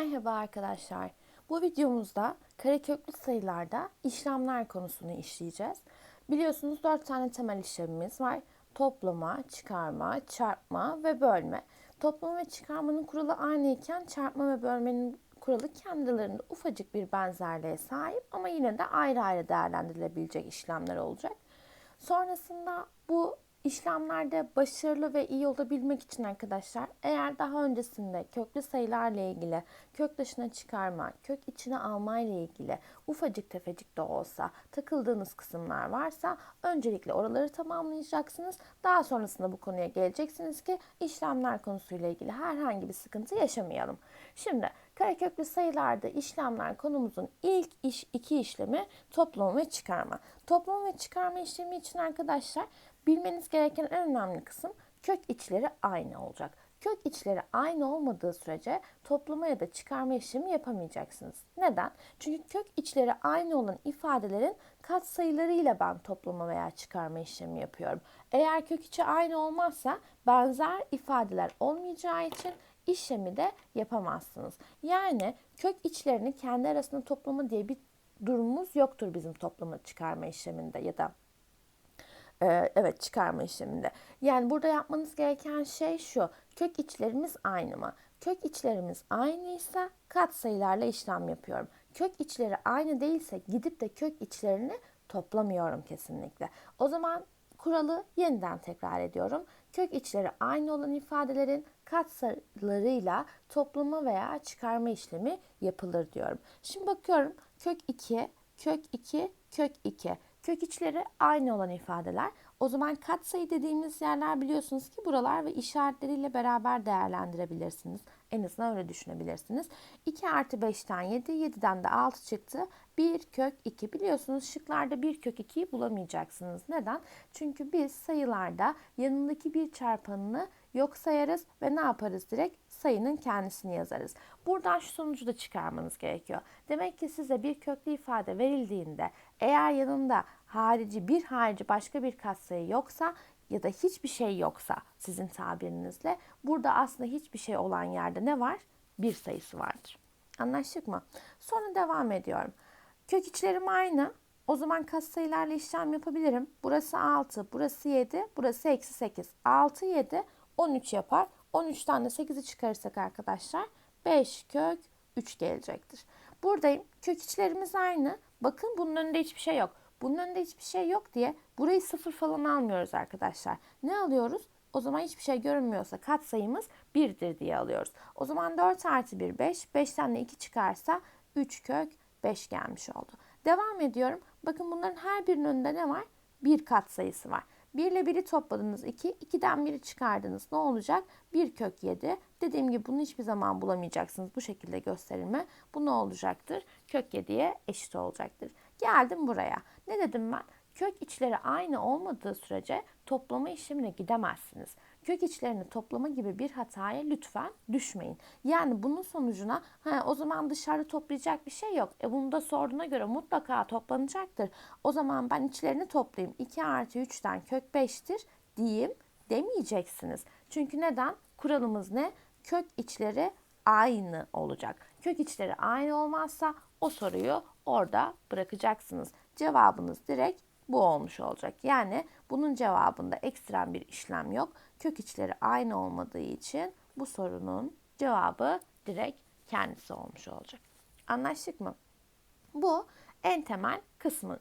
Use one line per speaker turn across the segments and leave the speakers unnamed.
Merhaba arkadaşlar. Bu videomuzda kareköklü sayılarda işlemler konusunu işleyeceğiz. Biliyorsunuz 4 tane temel işlemimiz var. Toplama, çıkarma, çarpma ve bölme. Toplama ve çıkarmanın kuralı aynı iken çarpma ve bölmenin kuralı kendilerinde ufacık bir benzerliğe sahip ama yine de ayrı ayrı değerlendirilebilecek işlemler olacak. Sonrasında bu İşlemlerde başarılı ve iyi olabilmek için arkadaşlar eğer daha öncesinde köklü sayılarla ilgili kök dışına çıkarma, kök içine alma ile ilgili ufacık tefecik de olsa takıldığınız kısımlar varsa öncelikle oraları tamamlayacaksınız. Daha sonrasında bu konuya geleceksiniz ki işlemler konusuyla ilgili herhangi bir sıkıntı yaşamayalım. Şimdi kareköklü sayılarda işlemler konumuzun ilk iş iki işlemi toplama ve çıkarma. Toplama ve çıkarma işlemi için arkadaşlar Bilmeniz gereken en önemli kısım kök içleri aynı olacak. Kök içleri aynı olmadığı sürece toplama ya da çıkarma işlemi yapamayacaksınız. Neden? Çünkü kök içleri aynı olan ifadelerin katsayılarıyla ben toplama veya çıkarma işlemi yapıyorum. Eğer kök içi aynı olmazsa benzer ifadeler olmayacağı için işlemi de yapamazsınız. Yani kök içlerini kendi arasında toplama diye bir durumumuz yoktur bizim toplama çıkarma işleminde ya da ee, evet çıkarma işleminde. Yani burada yapmanız gereken şey şu. Kök içlerimiz aynı mı? Kök içlerimiz aynıysa kat sayılarla işlem yapıyorum. Kök içleri aynı değilse gidip de kök içlerini toplamıyorum kesinlikle. O zaman kuralı yeniden tekrar ediyorum. Kök içleri aynı olan ifadelerin katsayılarıyla toplama veya çıkarma işlemi yapılır diyorum. Şimdi bakıyorum kök 2, kök 2, kök 2. Kök içleri aynı olan ifadeler. O zaman katsayı dediğimiz yerler biliyorsunuz ki buralar ve işaretleriyle beraber değerlendirebilirsiniz. En azından öyle düşünebilirsiniz. 2 artı 5'ten 7, 7'den de 6 çıktı. 1 kök 2. Biliyorsunuz şıklarda 1 kök 2'yi bulamayacaksınız. Neden? Çünkü biz sayılarda yanındaki bir çarpanını yok sayarız ve ne yaparız direkt? Sayının kendisini yazarız. Buradan şu sonucu da çıkarmanız gerekiyor. Demek ki size bir köklü ifade verildiğinde eğer yanında harici bir harici başka bir katsayı yoksa ya da hiçbir şey yoksa sizin tabirinizle burada aslında hiçbir şey olan yerde ne var? Bir sayısı vardır. Anlaştık mı? Sonra devam ediyorum. Kök içlerim aynı. O zaman katsayılarla işlem yapabilirim. Burası 6, burası 7, burası eksi 8. 6, 7, 13 yapar. 13'ten de 8'i çıkarırsak arkadaşlar 5 kök 3 gelecektir. Buradayım. Kök içlerimiz aynı. Bakın bunun önünde hiçbir şey yok. Bunun önünde hiçbir şey yok diye burayı sıfır falan almıyoruz arkadaşlar. Ne alıyoruz? O zaman hiçbir şey görünmüyorsa kat sayımız 1'dir diye alıyoruz. O zaman 4 artı 1 5. 5'ten de 2 çıkarsa 3 kök 5 gelmiş oldu. Devam ediyorum. Bakın bunların her birinin önünde ne var? Bir kat sayısı var. 1 ile 1'i topladınız 2. 2'den 1'i çıkardınız. Ne olacak? 1 kök 7. Dediğim gibi bunu hiçbir zaman bulamayacaksınız. Bu şekilde gösterilme. Bu ne olacaktır? Kök 7'ye eşit olacaktır. Geldim buraya. Ne dedim ben? Kök içleri aynı olmadığı sürece toplama işlemine gidemezsiniz. Kök içlerini toplama gibi bir hataya lütfen düşmeyin. Yani bunun sonucuna ha, o zaman dışarıda toplayacak bir şey yok. E bunu da sorduğuna göre mutlaka toplanacaktır. O zaman ben içlerini toplayayım. 2 artı 3'ten kök 5'tir diyeyim demeyeceksiniz. Çünkü neden? Kuralımız ne? Kök içleri aynı olacak. Kök içleri aynı olmazsa o soruyu orada bırakacaksınız. Cevabınız direkt bu olmuş olacak. Yani bunun cevabında ekstrem bir işlem yok. Kök içleri aynı olmadığı için bu sorunun cevabı direkt kendisi olmuş olacak. Anlaştık mı? Bu en temel kısmı.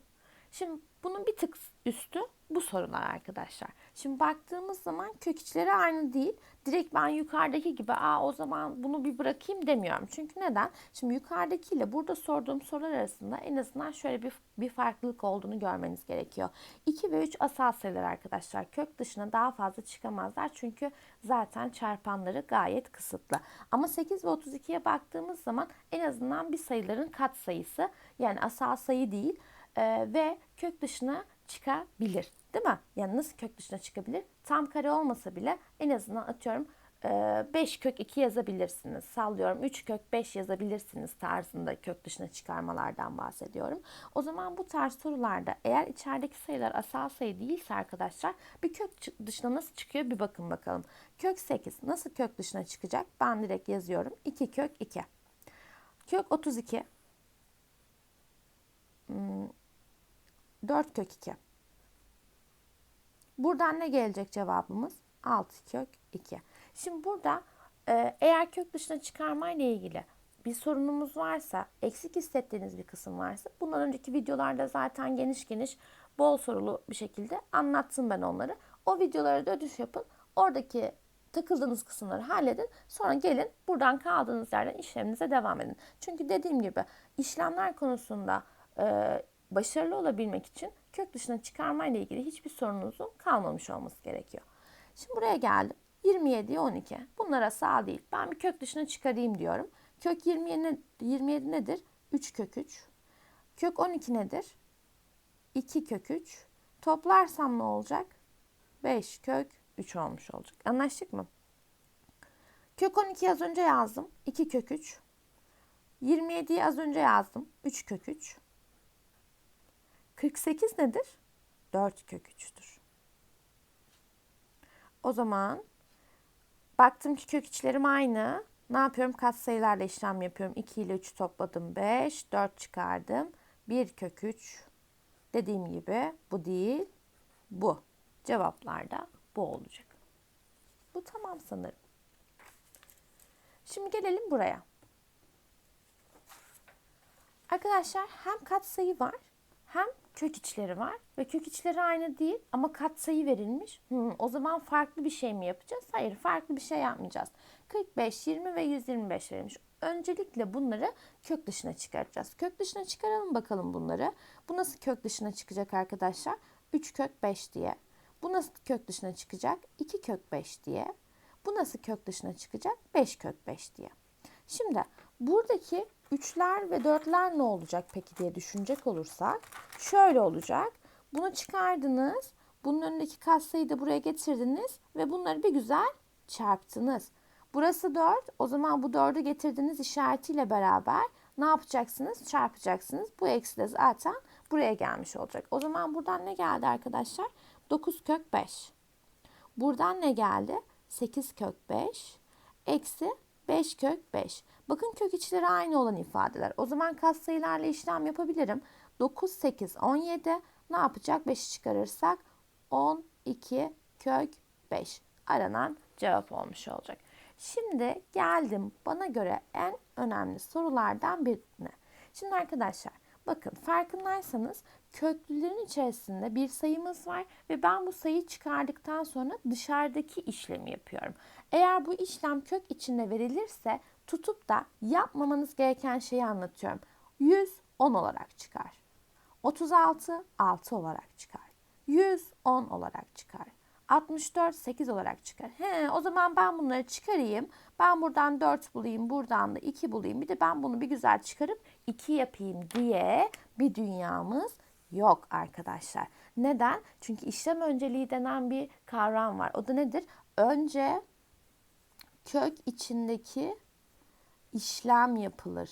Şimdi bunun bir tık üstü bu sorular arkadaşlar. Şimdi baktığımız zaman kök içleri aynı değil. Direkt ben yukarıdaki gibi Aa, o zaman bunu bir bırakayım demiyorum. Çünkü neden? Şimdi yukarıdakiyle burada sorduğum sorular arasında en azından şöyle bir, bir farklılık olduğunu görmeniz gerekiyor. 2 ve 3 asal sayılar arkadaşlar. Kök dışına daha fazla çıkamazlar. Çünkü zaten çarpanları gayet kısıtlı. Ama 8 ve 32'ye baktığımız zaman en azından bir sayıların kat sayısı yani asal sayı değil e, ve kök dışına çıkabilir. Değil mi? Yani nasıl kök dışına çıkabilir? Tam kare olmasa bile en azından atıyorum 5 e, kök 2 yazabilirsiniz. Sallıyorum 3 kök 5 yazabilirsiniz tarzında kök dışına çıkarmalardan bahsediyorum. O zaman bu tarz sorularda eğer içerideki sayılar asal sayı değilse arkadaşlar bir kök dışına nasıl çıkıyor bir bakın bakalım. Kök 8 nasıl kök dışına çıkacak? Ben direkt yazıyorum. 2 kök 2. Kök 32. Hmm, 4 kök 2. Buradan ne gelecek cevabımız? 6 kök 2. Şimdi burada e, eğer kök dışına çıkarma ile ilgili bir sorunumuz varsa, eksik hissettiğiniz bir kısım varsa bundan önceki videolarda zaten geniş geniş bol sorulu bir şekilde anlattım ben onları. O videolara da ödüş yapın. Oradaki takıldığınız kısımları halledin. Sonra gelin buradan kaldığınız yerden işleminize devam edin. Çünkü dediğim gibi işlemler konusunda e, başarılı olabilmek için kök dışına çıkarma ile ilgili hiçbir sorununuzun kalmamış olması gerekiyor. Şimdi buraya geldim. 27'ye 12. Bunlara sağ değil. Ben bir kök dışına çıkarayım diyorum. Kök 27, 27 nedir? 3 kök 3. Kök 12 nedir? 2 kök 3. Toplarsam ne olacak? 5 kök 3 olmuş olacak. Anlaştık mı? Kök 12'yi az önce yazdım. 2 kök 3. 27'yi az önce yazdım. 3 kök 3. 48 nedir? 4 kök 3'tür. O zaman baktım ki kök içlerim aynı. Ne yapıyorum? Katsayılarla işlem yapıyorum. 2 ile 3 topladım 5. 4 çıkardım. 1 kök 3. Dediğim gibi bu değil. Bu. Cevaplarda bu olacak. Bu tamam sanırım. Şimdi gelelim buraya. Arkadaşlar hem katsayı var hem kök içleri var ve kök içleri aynı değil ama katsayı verilmiş. Hmm, o zaman farklı bir şey mi yapacağız? Hayır farklı bir şey yapmayacağız. 45, 20 ve 125 verilmiş. Öncelikle bunları kök dışına çıkaracağız. Kök dışına çıkaralım bakalım bunları. Bu nasıl kök dışına çıkacak arkadaşlar? 3 kök 5 diye. Bu nasıl kök dışına çıkacak? 2 kök 5 diye. Bu nasıl kök dışına çıkacak? 5 kök 5 diye. Şimdi buradaki 3'ler ve 4'ler ne olacak peki diye düşünecek olursak şöyle olacak. Bunu çıkardınız. Bunun önündeki katsayıyı da buraya getirdiniz ve bunları bir güzel çarptınız. Burası 4. O zaman bu 4'ü getirdiğiniz işaretiyle beraber ne yapacaksınız? Çarpacaksınız. Bu eksi de zaten buraya gelmiş olacak. O zaman buradan ne geldi arkadaşlar? 9 kök 5. Buradan ne geldi? 8 kök 5 eksi 5 kök 5. Bakın kök içleri aynı olan ifadeler. O zaman katsayılarla işlem yapabilirim. 9, 8, 17 ne yapacak? 5'i çıkarırsak 12 kök 5. Aranan cevap olmuş olacak. Şimdi geldim bana göre en önemli sorulardan birine. Şimdi arkadaşlar bakın farkındaysanız köklülerin içerisinde bir sayımız var ve ben bu sayıyı çıkardıktan sonra dışarıdaki işlemi yapıyorum. Eğer bu işlem kök içinde verilirse tutup da yapmamanız gereken şeyi anlatıyorum. 100 10 olarak çıkar. 36 6 olarak çıkar. 100 10 olarak çıkar. 64 8 olarak çıkar. He, o zaman ben bunları çıkarayım. Ben buradan 4 bulayım, buradan da 2 bulayım. Bir de ben bunu bir güzel çıkarıp 2 yapayım diye bir dünyamız yok arkadaşlar. Neden? Çünkü işlem önceliği denen bir kavram var. O da nedir? Önce kök içindeki işlem yapılır.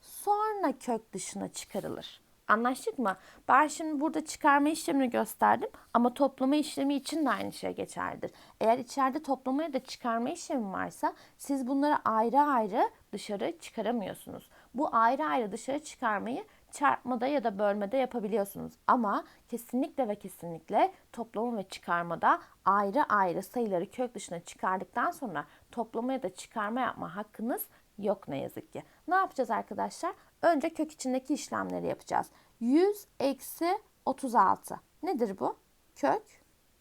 Sonra kök dışına çıkarılır. Anlaştık mı? Ben şimdi burada çıkarma işlemini gösterdim ama toplama işlemi için de aynı şey geçerlidir. Eğer içeride toplama ya da çıkarma işlemi varsa siz bunları ayrı ayrı dışarı çıkaramıyorsunuz. Bu ayrı ayrı dışarı çıkarmayı çarpmada ya da bölmede yapabiliyorsunuz. Ama kesinlikle ve kesinlikle toplama ve çıkarmada ayrı ayrı sayıları kök dışına çıkardıktan sonra toplama ya da çıkarma yapma hakkınız yok ne yazık ki. Ne yapacağız arkadaşlar? Önce kök içindeki işlemleri yapacağız. 100 eksi 36. Nedir bu? Kök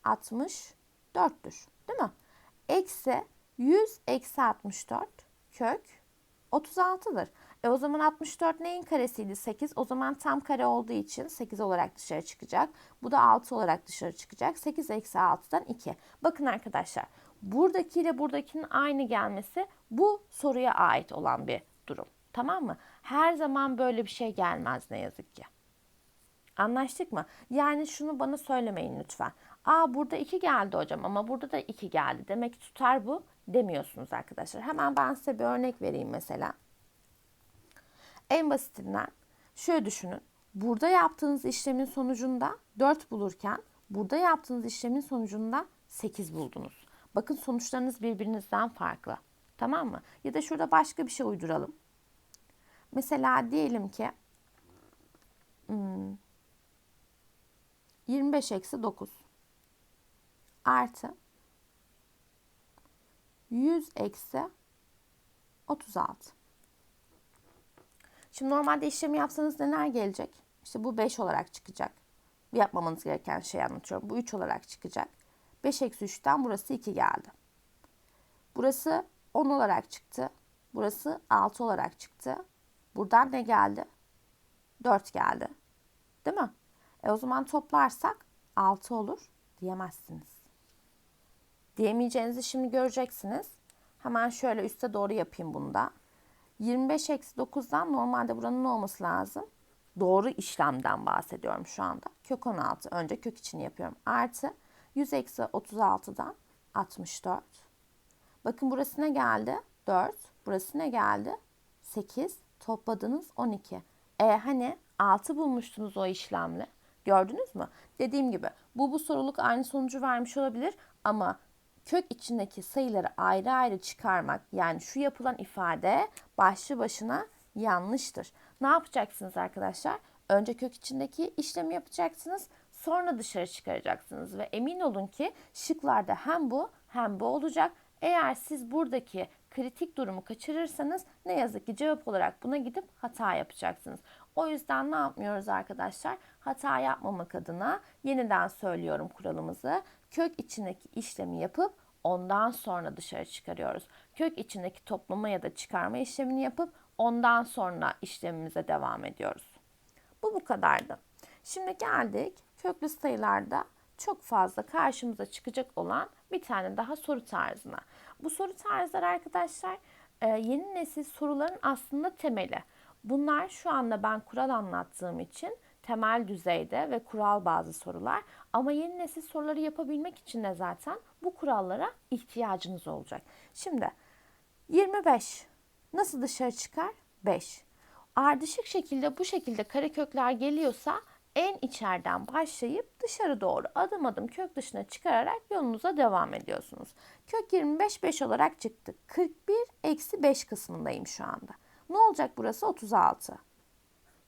64'tür. Değil mi? Eksi 100 eksi 64 kök 36'dır. E o zaman 64 neyin karesiydi? 8. O zaman tam kare olduğu için 8 olarak dışarı çıkacak. Bu da 6 olarak dışarı çıkacak. 8 eksi 6'dan 2. Bakın arkadaşlar buradaki ile buradakinin aynı gelmesi bu soruya ait olan bir durum. Tamam mı? Her zaman böyle bir şey gelmez ne yazık ki. Anlaştık mı? Yani şunu bana söylemeyin lütfen. Aa burada 2 geldi hocam ama burada da 2 geldi. Demek ki tutar bu demiyorsunuz arkadaşlar. Hemen ben size bir örnek vereyim mesela. En basitinden şöyle düşünün. Burada yaptığınız işlemin sonucunda 4 bulurken burada yaptığınız işlemin sonucunda 8 buldunuz. Bakın sonuçlarınız birbirinizden farklı. Tamam mı? Ya da şurada başka bir şey uyduralım. Mesela diyelim ki hmm, 25 eksi 9 artı 100 eksi 36. Şimdi normalde işlemi yapsanız neler gelecek? İşte bu 5 olarak çıkacak. Yapmamanız gereken şeyi anlatıyorum. Bu 3 olarak çıkacak. 5 eksi 3'ten burası 2 geldi. Burası 10 olarak çıktı. Burası 6 olarak çıktı. Buradan ne geldi? 4 geldi. Değil mi? E o zaman toplarsak 6 olur diyemezsiniz. Diyemeyeceğinizi şimdi göreceksiniz. Hemen şöyle üste doğru yapayım bunu da. 25 eksi 9'dan normalde buranın ne olması lazım? Doğru işlemden bahsediyorum şu anda. Kök 16. Önce kök içini yapıyorum. Artı 100 eksi 36'dan 64. Bakın burası ne geldi? 4. Burası ne geldi? 8. Topladınız 12. E hani 6 bulmuştunuz o işlemle. Gördünüz mü? Dediğim gibi bu bu soruluk aynı sonucu vermiş olabilir ama kök içindeki sayıları ayrı ayrı çıkarmak yani şu yapılan ifade başlı başına yanlıştır. Ne yapacaksınız arkadaşlar? Önce kök içindeki işlemi yapacaksınız. Sonra dışarı çıkaracaksınız ve emin olun ki şıklarda hem bu hem bu olacak. Eğer siz buradaki kritik durumu kaçırırsanız ne yazık ki cevap olarak buna gidip hata yapacaksınız. O yüzden ne yapmıyoruz arkadaşlar? Hata yapmamak adına yeniden söylüyorum kuralımızı. Kök içindeki işlemi yapıp ondan sonra dışarı çıkarıyoruz. Kök içindeki toplama ya da çıkarma işlemini yapıp ondan sonra işlemimize devam ediyoruz. Bu bu kadardı. Şimdi geldik köklü sayılarda çok fazla karşımıza çıkacak olan bir tane daha soru tarzına. Bu soru tarzları arkadaşlar e, yeni nesil soruların aslında temeli. Bunlar şu anda ben kural anlattığım için temel düzeyde ve kural bazı sorular. Ama yeni nesil soruları yapabilmek için de zaten bu kurallara ihtiyacınız olacak. Şimdi 25 nasıl dışarı çıkar? 5. Ardışık şekilde bu şekilde karekökler geliyorsa en içeriden başlayıp dışarı doğru adım adım kök dışına çıkararak yolunuza devam ediyorsunuz. Kök 25 5 olarak çıktı. 41 eksi 5 kısmındayım şu anda. Ne olacak burası? 36.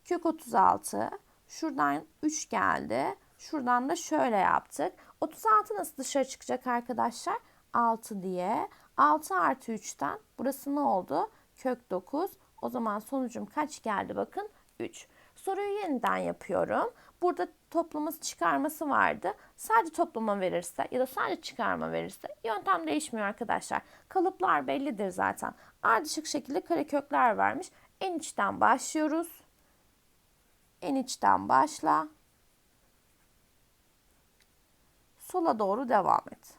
Kök 36. Şuradan 3 geldi. Şuradan da şöyle yaptık. 36 nasıl dışarı çıkacak arkadaşlar? 6 diye. 6 artı 3'ten burası ne oldu? Kök 9. O zaman sonucum kaç geldi bakın? 3. Soruyu yeniden yapıyorum. Burada toplaması çıkarması vardı. Sadece toplama verirse ya da sadece çıkarma verirse yöntem değişmiyor arkadaşlar. Kalıplar bellidir zaten. Ardışık şekilde karekökler vermiş. En içten başlıyoruz. En içten başla. Sola doğru devam et.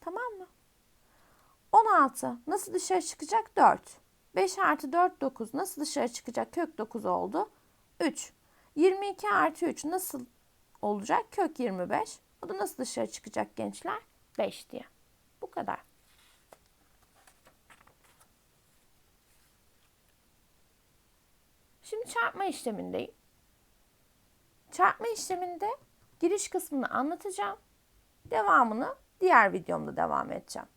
Tamam mı? 16 nasıl dışarı çıkacak? 4. 5 artı 4 9 nasıl dışarı çıkacak? Kök 9 oldu. 3. 22 artı 3 nasıl olacak? Kök 25. O da nasıl dışarı çıkacak gençler? 5 diye. Bu kadar. Şimdi çarpma işlemindeyim. Çarpma işleminde giriş kısmını anlatacağım. Devamını diğer videomda devam edeceğim.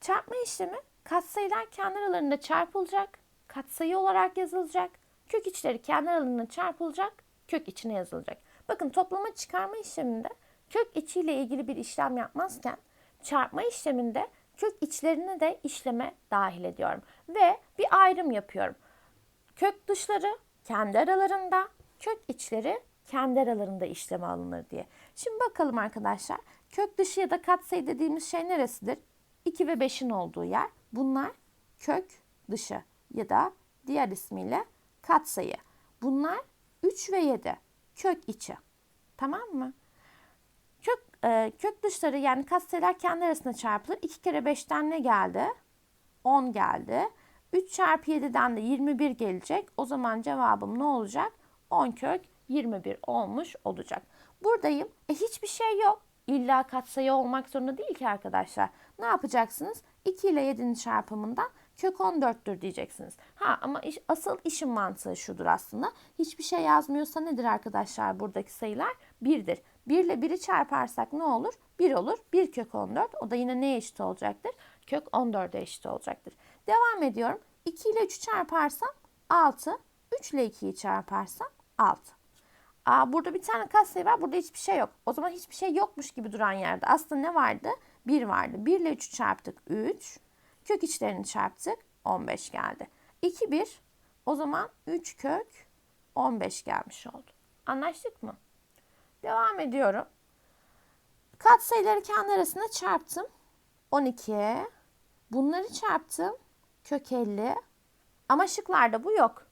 Çarpma işlemi katsayılar kendi aralarında çarpılacak, katsayı olarak yazılacak, kök içleri kendi aralarında çarpılacak, kök içine yazılacak. Bakın toplama çıkarma işleminde kök içiyle ilgili bir işlem yapmazken çarpma işleminde kök içlerini de işleme dahil ediyorum ve bir ayrım yapıyorum. Kök dışları kendi aralarında, kök içleri kendi aralarında işleme alınır diye. Şimdi bakalım arkadaşlar. Kök dışı ya da katsayı dediğimiz şey neresidir? 2 ve 5'in olduğu yer. Bunlar kök dışı ya da diğer ismiyle katsayı. Bunlar 3 ve 7 kök içi. Tamam mı? Kök, e, kök dışları yani katsayılar kendi arasında çarpılır. 2 kere 5'ten ne geldi? 10 geldi. 3 çarpı 7'den de 21 gelecek. O zaman cevabım ne olacak? 10 kök 21 olmuş olacak. Buradayım. E hiçbir şey yok. İlla katsayı olmak zorunda değil ki arkadaşlar. Ne yapacaksınız? 2 ile 7'nin çarpımından kök 14'tür diyeceksiniz. Ha ama iş, asıl işin mantığı şudur aslında. Hiçbir şey yazmıyorsa nedir arkadaşlar buradaki sayılar? 1'dir. 1 ile 1'i çarparsak ne olur? 1 olur. 1 kök 14. O da yine neye eşit olacaktır? Kök 14'e eşit olacaktır. Devam ediyorum. 2 ile 3'ü çarparsam 6. 3 ile 2'yi çarparsam 6. Aa, burada bir tane katsayı var. Burada hiçbir şey yok. O zaman hiçbir şey yokmuş gibi duran yerde. Aslında ne vardı? 1 vardı. 1 ile 3'ü çarptık 3. Kök içlerini çarptık 15 geldi. 2 1. O zaman 3 kök 15 gelmiş oldu. Anlaştık mı? Devam ediyorum. Katsayıları kendi arasında çarptım. 12. Bunları çarptım. Kök 50. Ama şıklarda bu yok.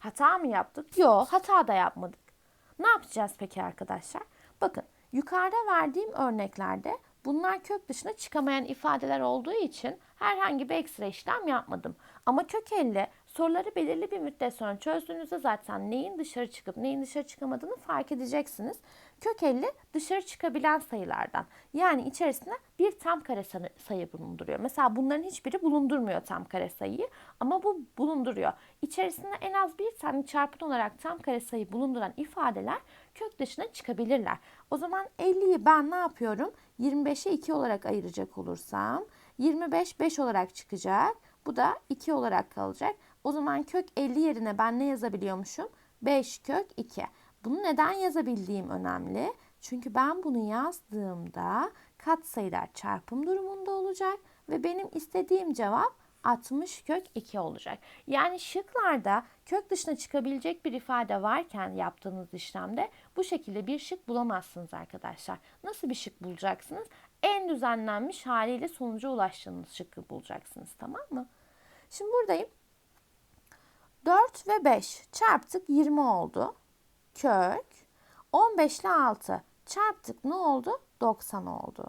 Hata mı yaptık? Yok, hata da yapmadık. Ne yapacağız peki arkadaşlar? Bakın, yukarıda verdiğim örneklerde bunlar kök dışına çıkamayan ifadeler olduğu için herhangi bir ekstra işlem yapmadım. Ama kök 50 soruları belirli bir müddet sonra çözdüğünüzde zaten neyin dışarı çıkıp neyin dışarı çıkamadığını fark edeceksiniz. Kök 50 dışarı çıkabilen sayılardan. Yani içerisinde bir tam kare sayı bulunduruyor. Mesela bunların hiçbiri bulundurmuyor tam kare sayıyı ama bu bulunduruyor. İçerisinde en az bir tane çarpım olarak tam kare sayı bulunduran ifadeler kök dışına çıkabilirler. O zaman 50'yi ben ne yapıyorum? 25'e 2 olarak ayıracak olursam 25 5 olarak çıkacak. Bu da 2 olarak kalacak. O zaman kök 50 yerine ben ne yazabiliyormuşum? 5 kök 2. Bunu neden yazabildiğim önemli. Çünkü ben bunu yazdığımda katsayılar çarpım durumunda olacak ve benim istediğim cevap 60 kök 2 olacak. Yani şıklarda kök dışına çıkabilecek bir ifade varken yaptığınız işlemde bu şekilde bir şık bulamazsınız arkadaşlar. Nasıl bir şık bulacaksınız? En düzenlenmiş haliyle sonuca ulaştığınız şıkkı bulacaksınız tamam mı? Şimdi buradayım. 4 ve 5 çarptık 20 oldu. Kök 15 ile 6 çarptık ne oldu? 90 oldu.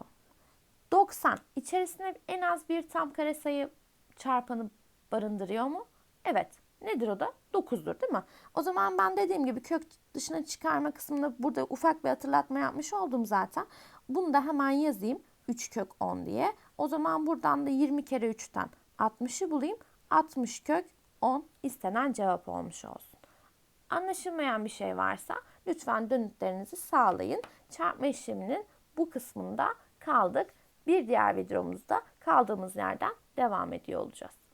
90 içerisinde en az bir tam kare sayı çarpanı barındırıyor mu? Evet. Nedir o da? 9'dur değil mi? O zaman ben dediğim gibi kök dışına çıkarma kısmında burada ufak bir hatırlatma yapmış oldum zaten. Bunu da hemen yazayım. 3 kök 10 diye. O zaman buradan da 20 kere 3'ten 60'ı bulayım. 60 kök 10 istenen cevap olmuş olsun. Anlaşılmayan bir şey varsa lütfen dönütlerinizi sağlayın. Çarpma işleminin bu kısmında kaldık. Bir diğer videomuzda kaldığımız yerden devam ediyor olacağız.